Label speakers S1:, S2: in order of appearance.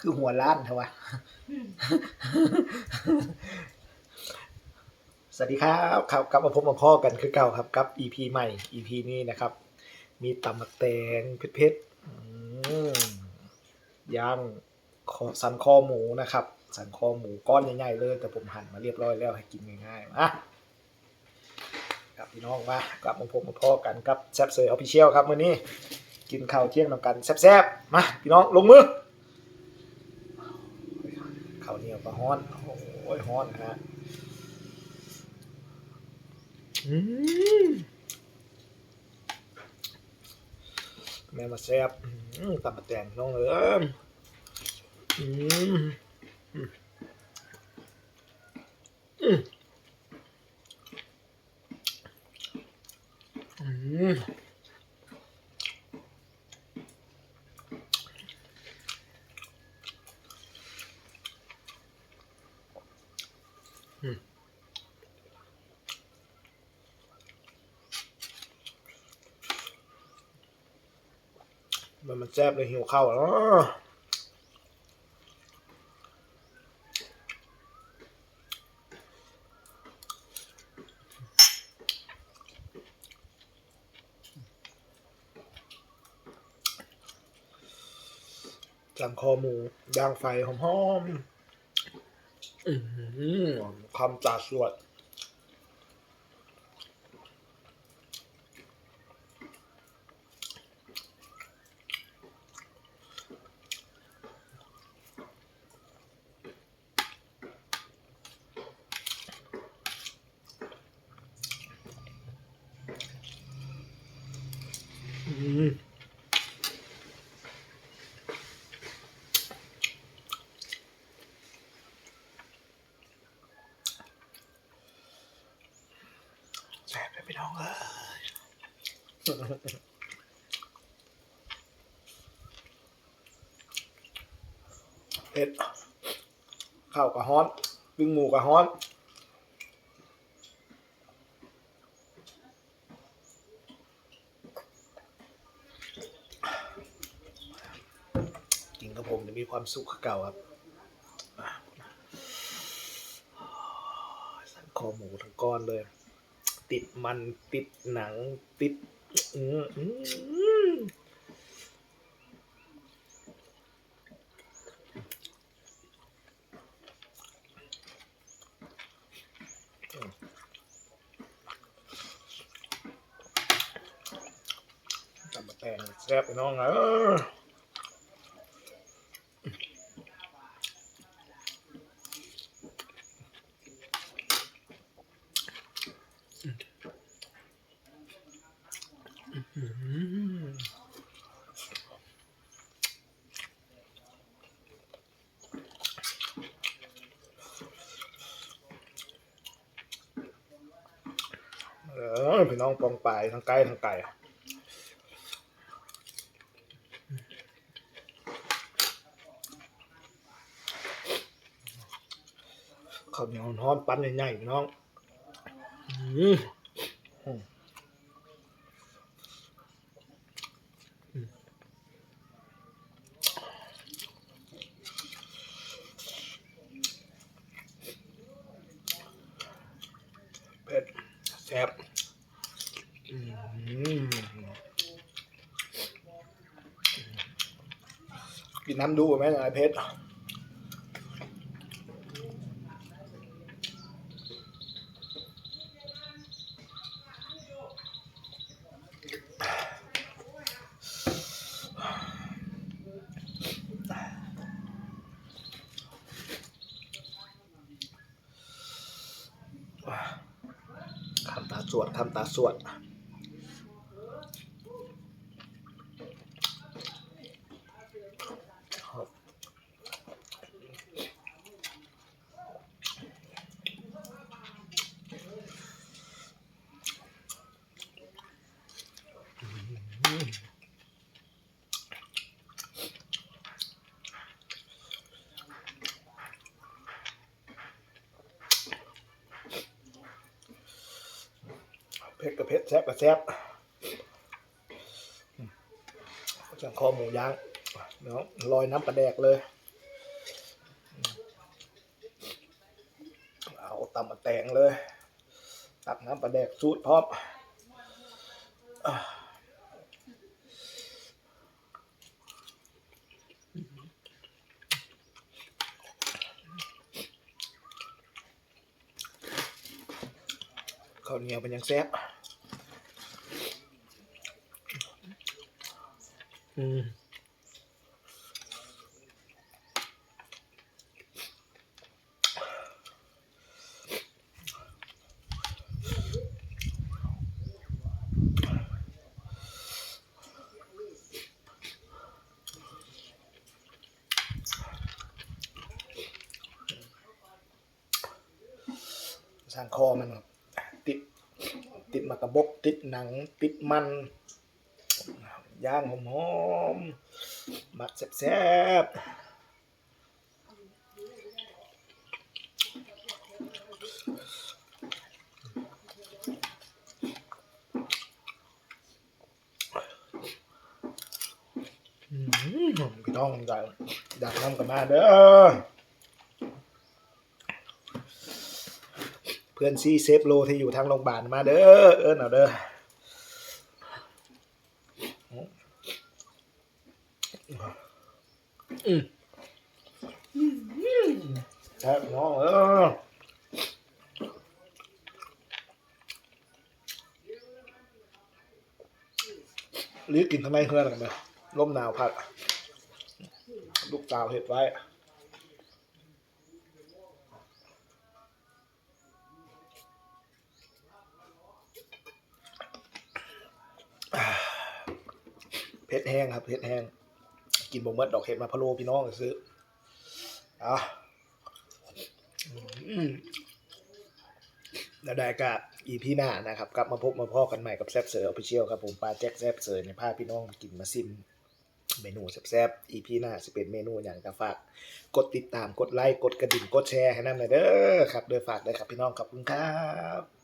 S1: คือหัวล้านเถอะวะ สวัสดีครับครับกลับมาพบมาพ่อกันคือเก่าครับกับ EP ใหม่ EP นี้นะครับ มีตำมะแตงเผ็ดๆย่างสันคอหมูนะครับ สันคอหมูก้อนใหญ่ๆเลย แต่ผมหั่นมาเรียบร้อยแล้วให้กินง่ายๆมาครับพี่น้องมากลับมาพบมาพ่อกันกับแซบเซอร์ออฟฟิเชียลครับมื้อนี้ กินข้าวเที่ยงนำกันแซบๆมาพี่น้องลงมือ นียวก็ฮ้อน โอ้ยฮ้อนฮะแม่มาแซ่บตับมะแตงน้องเอ้ยอืมอืมอืม มมันมันแซ่บเลยหิวข้าวแล้วจังคอหมูย่างไฟหอมๆอื้อหือคำจ่าสวด พี่น้องเอ้ยเผ็ดข้าวกะฮ้อนปิ้งหมูกะฮ้อนกินกับผมจะมีความสุขเก่าครับสันคอหมูทั้งก้อนเลย ติดมันติดหนังติดอืมอืมจำมาแตงแซ่บไปน้องเอออื น้องปองปลายทั้งไก่ทั้งไก่ข้าวเหนียวร้อนปั้นใหญ่ๆพี่น้อง อืม เผ็ดแซ่บอืม กินน้ำดูไหมนายเพชรคำตาสวดคำตาสวด เผ็ดกับเผ็ดแซ่บกับแซ่บจังคอหมูย่างเนาะลอยน้ำกระแดกเลย เอาตำมาแตงเลย ตักน้ำกระแดกสูตรพร้อมข้าวเหนียวเป็นยังแซ่บ อืมสร้างคอมันติด ติดมากระบก ติดหนัง ติดมัน ย่างหอมๆหมักแซ่บๆอืมพี่น้องอยากอยากนำกันมาเด้อ เพื่อนซีเซฟโลที่อยู่ทางโรงพยาบาลมาเด้อ เอิ้นเอาเด้อ อืมแซ่บน้องเออหรือกินทำไมเพื่อนกันไหมลมหนาวพัด ลูกสาวเห็ดไว้เพชรแห้งครับเพชรแห้ง กินบ่เมดดอกเห็ดมาพะโล้พี่น้องซื้ออะอืมแล้วได้ก็อีพีหน้านะครับ กลับมาพบมาพ่อกันใหม่กับแซบเซอร์ออฟฟิเชียลครับผมปลาแจ็คแซบเซอร์ในภาพพี่น้องกินมาซิมเมนูแซ่บๆอีพีหน้าจะเป็นเมนูอย่างก็ฝาก กดติดตาม กดไลค์ กดกระดิ่ง กดแชร์ให้นั่นเลยเด้อครับโดยฝากเลยครับพี่น้องขอบคุณครับ